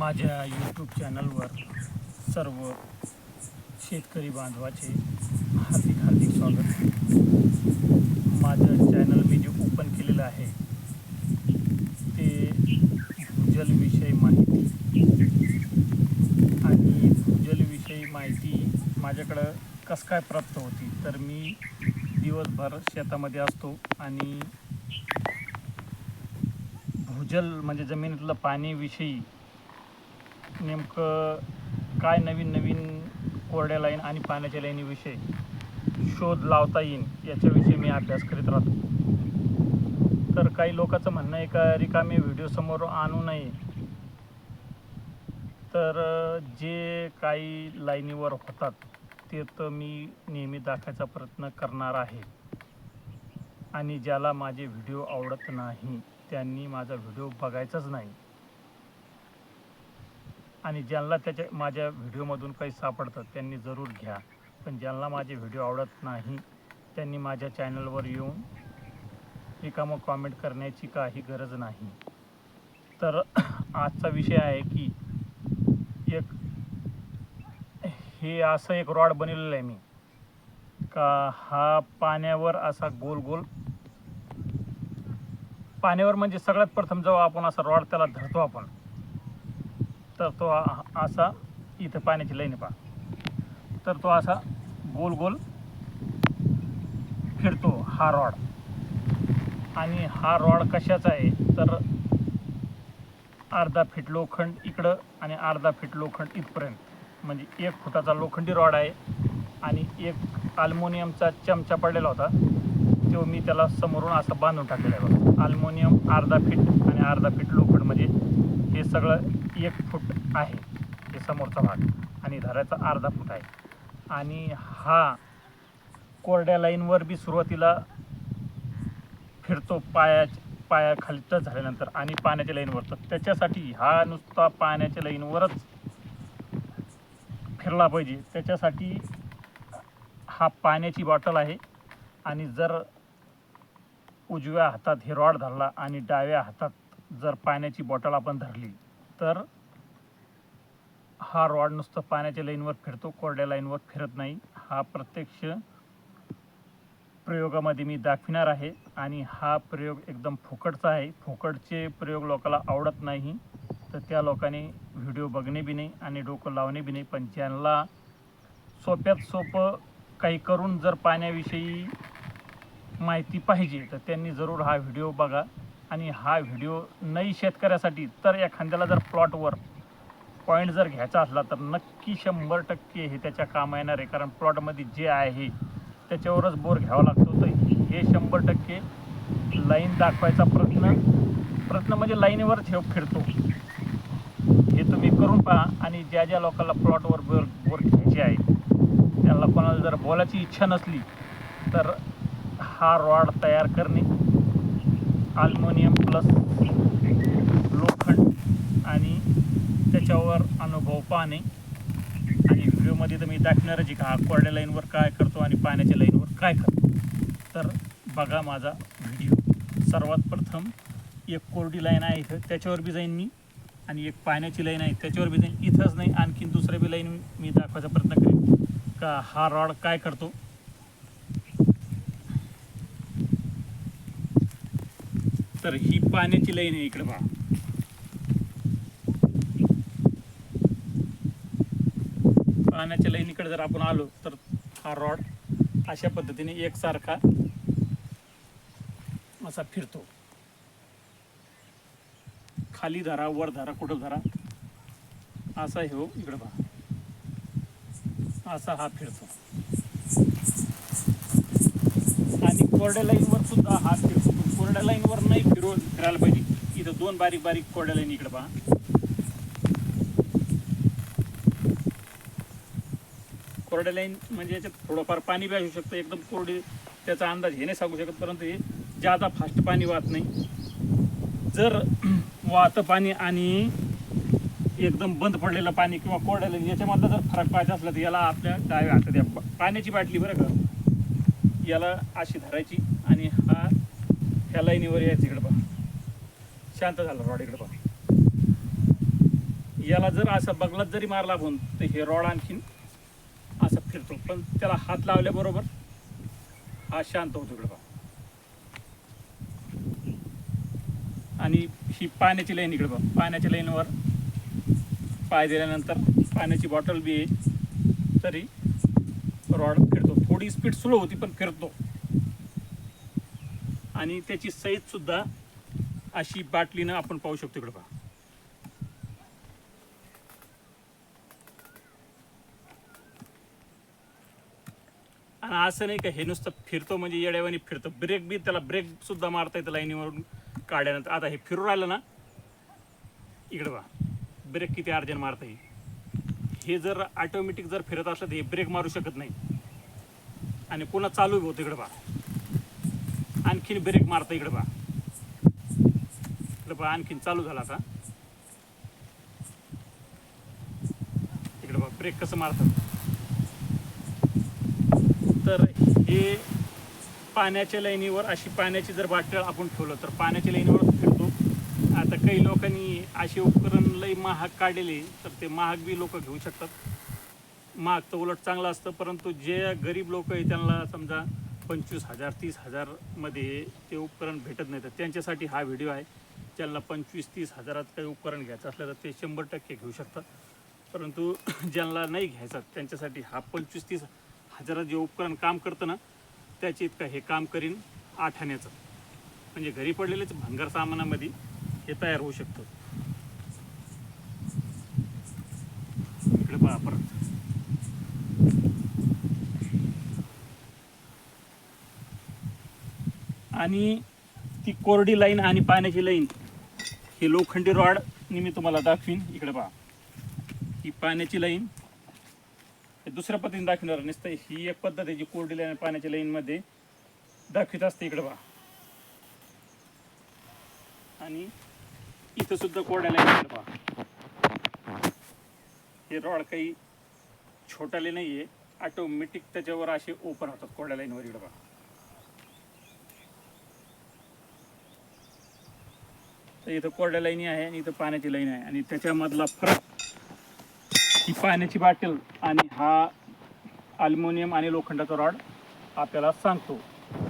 माझ्या यूट्यूब चॅनलवर सर्व शेतकरी बांधवाचे हार्दिक हार्दिक स्वागत. माझं चॅनल मी जे ओपन केलेलं आहे ते भूजलविषयी माहिती. आणि भूजलविषयी माहिती माझ्याकडं कसं काय प्राप्त होती तर मी दिवसभर शेतामध्ये असतो आणि भूजल म्हणजे जमिनीतलं पाणीविषयी नेमकं काय नवीन नवीन कोरड्या लाईन आणि पाण्याच्या लाईनीविषयी शोध लावता येईल याच्याविषयी मी अभ्यास करीत राहतो. तर काही लोकांचं म्हणणं आहे का रिकामे व्हिडिओ समोर आणू नये. तर जे काही लाईनीवर होतात ते तर मी नेहमी दाखवायचा प्रयत्न करणार आहे. आणि ज्याला माझे व्हिडिओ आवडत नाही त्यांनी माझा व्हिडिओ बघायचाच नाही. आणि ज्यांना त्याच्या माझ्या व्हिडिओमधून काही सापडतात त्यांनी जरूर घ्या. पण ज्यांना माझे व्हिडिओ आवडत नाही त्यांनी माझ्या चॅनलवर येऊन रिकामं कॉमेंट करण्याची काही गरज नाही. तर आजचा विषय आहे की एक हे असं एक रॉड बनवलेलं आहे मी. का हा पाण्यावर असा गोल गोल पाण्यावर म्हणजे सगळ्यात प्रथम जेव्हा आपण असा रॉड त्याला धरतो आपण तर तो असा इथं पाण्याची लाईन पहा. तर तो असा गोल गोल फिरतो हा रॉड. आणि हा रॉड कशाचा आहे? तर अर्धा फीट लोखंड इकडं आणि अर्धा फीट लोखंड इथपर्यंत. म्हणजे एक फुटाचा लोखंडी रॉड आहे आणि एक अल्मोनियमचा चमचा पडलेला होता. तो मी त्याला समोरून असं बांधून टाकलेला आहे अल्मोनियम अर्धा फीट आणि अर्धा फीट लोखंड. म्हणजे हे सगळं एक फूट आहे. हे समोरचा भाग. आणि धराचा अर्धा फूट आहे. आणि हा कोरड्या लाईनवर बी सुरुवातीला फिरतो पाया पाया खाली टच झाल्यानंतर आणि पाण्याच्या लाईनवर तर त्याच्यासाठी हा नुसता पाण्याच्या लाईनवरच फिरला पाहिजे. त्याच्यासाठी हा पाण्याची बॉटल आहे. आणि जर उजव्या हातात हे रॉड धरला आणि डाव्या हातात जर पाण्याची बॉटल आपण धरली तर हा रॉड नुसतं पाण्याच्या लाईनवर फिरतो कोरड्या लाईनवर फिरत नाही. हा प्रत्यक्ष प्रयोगामध्ये मी दाखविणार आहे आणि हा प्रयोग एकदम फुकटचा आहे. फुकटचे प्रयोग लोकाला आवडत नाही तर त्या लोकांनी व्हिडिओ बघणे बी नाही आणि डोकं लावणे बी नाही. पण ज्यांना सोप्यात सोपं काही करून जर पाण्याविषयी माहिती पाहिजे तर त्यांनी जरूर हा व्हिडिओ बघा. आणि हा व्हिडिओ नाही शेतकऱ्यासाठी तर एखाद्याला जर प्लॉटवर पॉईंट जर घ्यायचा असला तर नक्की शंभर टक्के हे त्याच्या काम येणार आहे. कारण प्लॉटमध्ये जे आहे त्याच्यावरच बोर घ्यावा लागतो. तर हे शंभर टक्के लाईन दाखवायचा प्रयत्न प्रश्न म्हणजे लाईनवर ठेव फिरतो. हे तुम्ही करून पहा आणि ज्या ज्या लोकांना प्लॉटवर बोर बोर घ्यायचे आहे त्यांना कोणाला जर बोलायची इच्छा नसली तर हा रॉड तयार करणे आल्मोनियम प्लस लोखंड आणि त्याच्यावर अनुभव पाहणे. आणि व्हिडिओमध्ये तर मी दाखणार आहे का हा कोरड्या लाईनवर काय करतो आणि पाण्याच्या लाईनवर काय करतो. तर बघा माझा व्हिडिओ. सर्वात प्रथम एक कोरडी लाईन आहे इथं त्याच्यावर बी जाईन मी. आणि एक पाण्याची लाईन आहे त्याच्यावर बी जाईन. इथंच नाही आणखीन दुसऱ्या बी लाईन मी दाखवायचा प्रयत्न करेन. का हा रॉड काय करतो? तर ही पाण्याची लाईन आहे इकडे पहा पाण्याच्या लाईन इकडे जर आपण आलो तर हा रॉड अशा पद्धतीने एकसारखा असा फिरतो. खाली धरा वर धरा कुठं धरा. असा हे हो इकडं पहा असा हा फिरतो. आणि कोरड्या लाईनवर सुद्धा हा फिरतो. कोरड्या लाईनवर नाही फिरून फिरायला पाहिजे. इथं दोन बारीक बारीक कोरड्या लाईन इकडे पहा. कोरड्या लाईन म्हणजे याच्यात थोडंफार पाणी बी असू शकतं. एकदम कोरडी त्याचा अंदाज हे नाही सांगू शकत परंतु हे जादा फास्ट पाणी वाहत नाही. जर वाहतं पाणी आणि एकदम बंद पडलेलं पाणी किंवा कोरड्या लाईन याच्यामधला जर फरक पाहायचा असला तर याला आपल्या डाव्या हातात पाण्याची बाटली बरं का. याला अशी धरायची आणि ह्या लाईनीवर यायचं इकडं पहा. शांत झालं रॉड इकडं पहा. याला जर असा बगलात जरी मारला पण तर हे रॉड आणखीन असं फिरतो. पण त्याला हात लावल्याबरोबर हा शांत होतो इकडं पहा. आणि ही पाण्याची लाईन इकडं पहा. पाण्याच्या लाईनवर पाय दिल्यानंतर पाण्याची बॉटल बी तरी रॉड फिरतो. थोडी स्पीड स्लो होती पण फिरतो. आणि त्याची साईज सुद्धा अशी बाटलीनं आपण पाहू शकतो इकडे पहा. आणि असं नाही का हे नुसतं फिरतो म्हणजे येड्यावानी फिरतो. ब्रेक बी त्याला ब्रेक सुद्धा मारता येतं लाईनीवरून काढल्यानंतर. आता हे फिरू राहिलं ना इकडे बा ब्रेक किती अर्जंट मारता येईल हे जर ऑटोमॅटिक जर फिरत असलं तर हे ब्रेक मारू शकत नाही. आणि पुन्हा चालू होतं इकडे बा आणखीन ब्रेक मारतं इकडे बा इकडे पहा आणखीन चालू झाला आता. इकडे बा ब्रेक कसं मारतात. तर हे पाण्याच्या लाईनीवर अशी पाण्याची जर बाटल आपण ठेवलं तर पाण्याच्या लाईनीवर फिरतो. आता काही लोकांनी असे उपकरण लई महाग काढलेले तर ते महाग बी लोक घेऊ शकतात. महाग तर उलट चांगलं असतं परंतु जे गरीब लोक आहे त्यांना समजा पंचवीस हजार तीस हजारमध्ये ते उपकरण भेटत नाही. तर त्यांच्यासाठी हा व्हिडिओ आहे. ज्यांना पंचवीस तीस हजारात काही उपकरण घ्यायचं असलं तर ते शंभर टक्के घेऊ शकतात. परंतु ज्यांना नाही घ्यायचं त्यांच्यासाठी हा पंचवीस तीस हजारात जे उपकरण काम करतं ना त्याचे इतकं हे काम करीन आठाण्याचं. म्हणजे घरी पडलेलेच भंगार सामानामध्ये हे तयार होऊ शकतं इकडे पहा परत आणि ती कोरडी लाईन आणि पाण्याची लाईन ही लोखंडी रॉड मी तुम्हाला दाखवीन. इकडे पहा. ही पाण्याची लाईन हे दुसऱ्या पद्धतीने दाखवणार नसतं. ही एक पद्धत आहे जी कोरडी लाईन पाण्याच्या लाईनमध्ये दाखवित असते. इकडे पहा. आणि इथं सुद्धा कोरड्या लाईन इकडे पहा. हे रॉड काही छोटाले नाही आहे ऑटोमॅटिक त्याच्यावर असे ओपन होतात कोरड्या लाईनवर. इकडे पहा. तर इथं कोरड्या लाईनी आहे आणि इथं पाण्याची लाईन आहे. आणि त्याच्यामधला फरक ही पाण्याची बाटल आणि हा अल्युमिनियम आणि लोखंडाचा रॉड आपल्याला सांगतो.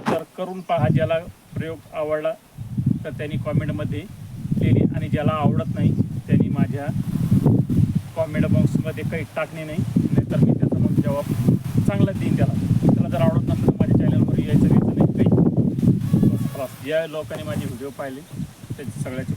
तर करून पहा ज्याला प्रयोग आवडला तर त्यांनी कॉमेंटमध्ये लिहिली आणि ज्याला आवडत नाही त्यांनी माझ्या कॉमेंट बॉक्समध्ये काही टाकणे नाही. नाहीतर मी त्याचा मग जबाब चांगला देईन त्याला. त्याला जर आवडत नसेल तर माझ्या चॅनलवर यायचं नाही काही या ज्या लोकांनी माझे व्हिडिओ पाहिले. सगळ्याचे